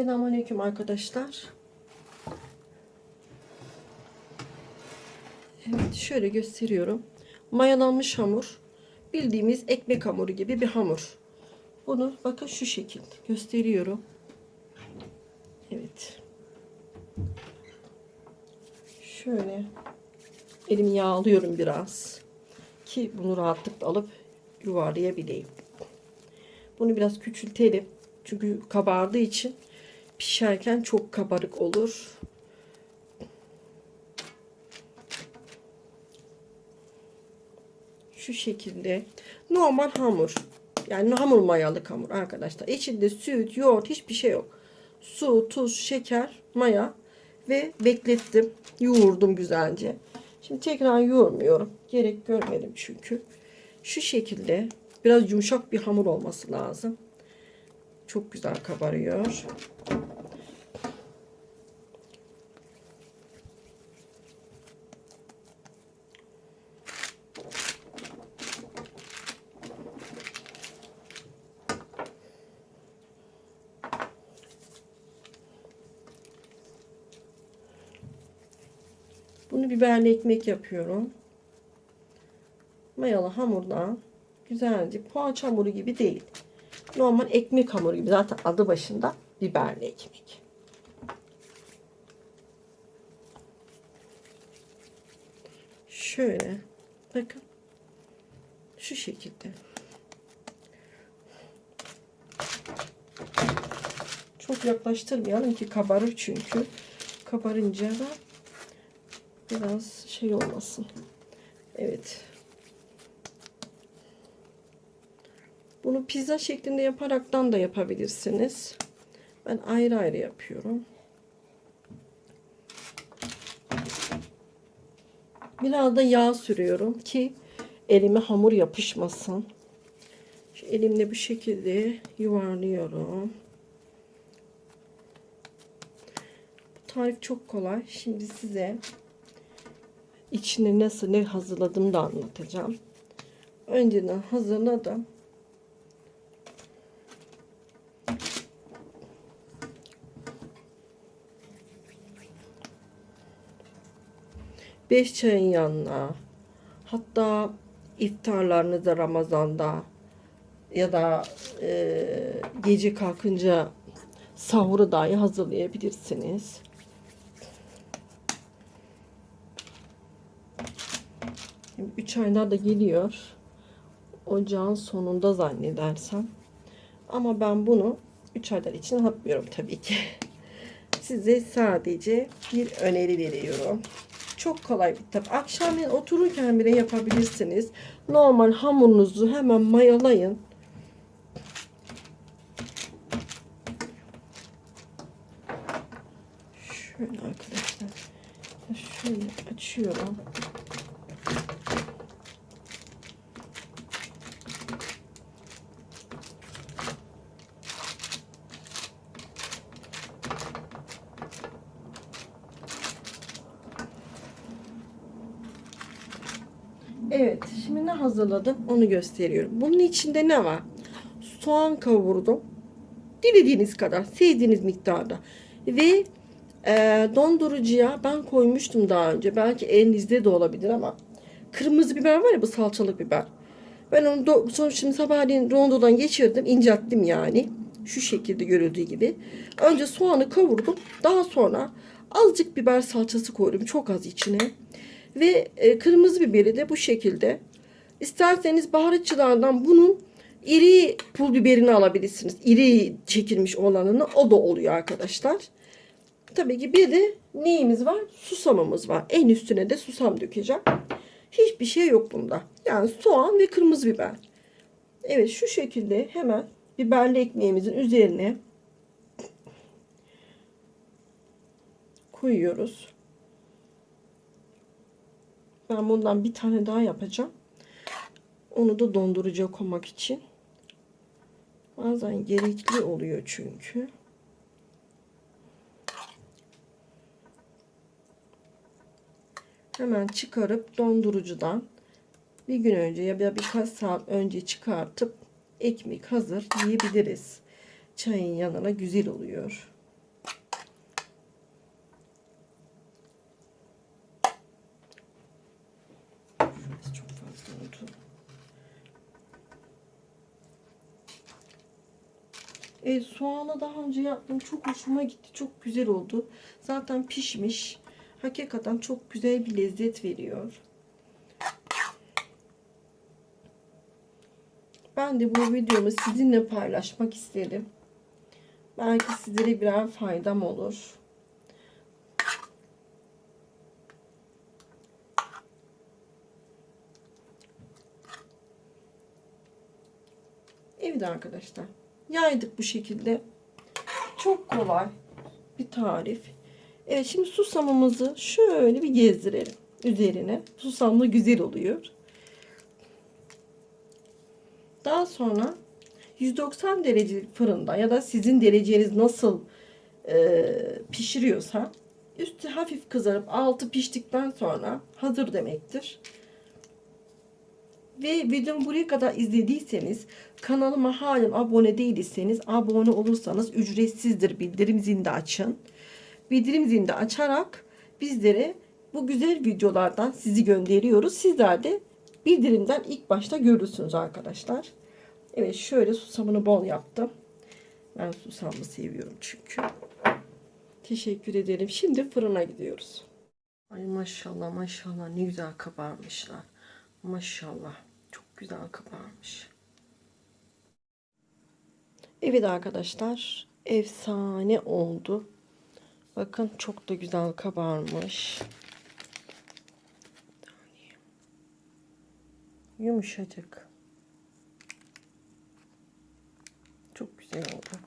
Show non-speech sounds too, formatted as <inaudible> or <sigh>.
Selamünaleyküm arkadaşlar. Evet şöyle gösteriyorum. Mayalanmış hamur. Bildiğimiz ekmek hamuru gibi bir hamur. Bunu bakın şu şekilde gösteriyorum. Evet. Şöyle elimi yağlıyorum biraz. Ki bunu rahatlıkla alıp yuvarlayabileyim. Bunu biraz küçültelim. Çünkü kabardığı için pişerken çok kabarık olur. Şu şekilde normal hamur. Yani hamur mayalık hamur arkadaşlar. İçinde süt, yoğurt hiçbir şey yok. Su, tuz, şeker, maya ve beklettim. Yoğurdum güzelce. Şimdi tekrar yoğurmuyorum. Gerek görmedim çünkü. Şu şekilde biraz yumuşak bir hamur olması lazım. Çok güzel kabarıyor. Bunu biberli ekmek yapıyorum. Mayalı hamurdan güzelce poğaça hamuru gibi değil. Normal ekmek hamuru gibi. Zaten adı başında biberli ekmek. Şöyle bakın. Şu şekilde. Çok yaklaştırmayalım ki kabarır çünkü. Kabarınca da biraz şey olmasın. Evet. Bunu pizza şeklinde yaparaktan da yapabilirsiniz. Ben ayrı ayrı yapıyorum. Biraz da yağ sürüyorum ki elime hamur yapışmasın. Şu elimle bu şekilde yuvarlıyorum. Bu tarif çok kolay. Şimdi size içine nasıl ne hazırladığımı da anlatacağım. Önceden hazırladım. Beş çayın yanına hatta iftarlarınızda Ramazan'da ya da e, gece kalkınca sahuru dahi hazırlayabilirsiniz. Üç aylar da geliyor. Ocağın sonunda zannedersem. Ama ben bunu 3 aylar için yapmıyorum tabii ki. <laughs> Size sadece bir öneri veriyorum. Çok kolay bir tab. Akşamleyin otururken bile yapabilirsiniz. Normal hamurunuzu hemen mayalayın. Şöyle arkadaşlar. Şöyle açıyorum. Evet, şimdi ne hazırladım onu gösteriyorum. Bunun içinde ne var? Soğan kavurdum. Dilediğiniz kadar, sevdiğiniz miktarda. Ve e, dondurucuya ben koymuştum daha önce. Belki elinizde de olabilir ama kırmızı biber var ya bu salçalık biber. Ben onu do- sonra şimdi sabahleyin rondodan geçirdim, incelttim yani. Şu şekilde görüldüğü gibi. Önce soğanı kavurdum. Daha sonra azıcık biber salçası koydum. Çok az içine. Ve e, kırmızı biberi de bu şekilde. İsterseniz baharatçılardan bunun iri pul biberini alabilirsiniz. İri çekilmiş olanını o da oluyor arkadaşlar. Tabii ki bir de neyimiz var? Susamımız var. En üstüne de susam dökeceğim. Hiçbir şey yok bunda. Yani soğan ve kırmızı biber. Evet şu şekilde hemen biberli ekmeğimizin üzerine koyuyoruz. Ben bundan bir tane daha yapacağım. Onu da dondurucuya koymak için. Bazen gerekli oluyor çünkü. Hemen çıkarıp dondurucudan bir gün önce ya da birkaç saat önce çıkartıp ekmek hazır yiyebiliriz. Çayın yanına güzel oluyor. oldu. E, soğana daha önce yaptım. Çok hoşuma gitti. Çok güzel oldu. Zaten pişmiş. Hakikaten çok güzel bir lezzet veriyor. Ben de bu videomu sizinle paylaşmak istedim. Belki sizlere birer faydam olur. Evet arkadaşlar. Yaydık bu şekilde. Çok kolay bir tarif. Evet şimdi susamımızı şöyle bir gezdirelim üzerine. Susamlı güzel oluyor. Daha sonra 190 derece fırında ya da sizin dereceniz nasıl e, pişiriyorsa üstü hafif kızarıp altı piştikten sonra hazır demektir. Ve videomu buraya kadar izlediyseniz kanalıma halen abone değilseniz abone olursanız ücretsizdir bildirim zilini açın. Bildirim zilini açarak bizlere bu güzel videolardan sizi gönderiyoruz. Sizler de bildirimden ilk başta görürsünüz arkadaşlar. Evet şöyle susamını bol yaptım. Ben susamlı seviyorum çünkü. Teşekkür ederim. Şimdi fırına gidiyoruz. Ay maşallah maşallah ne güzel kabarmışlar. Maşallah güzel kabarmış. Evet arkadaşlar efsane oldu. Bakın çok da güzel kabarmış. Yumuşacık. Çok güzel oldu.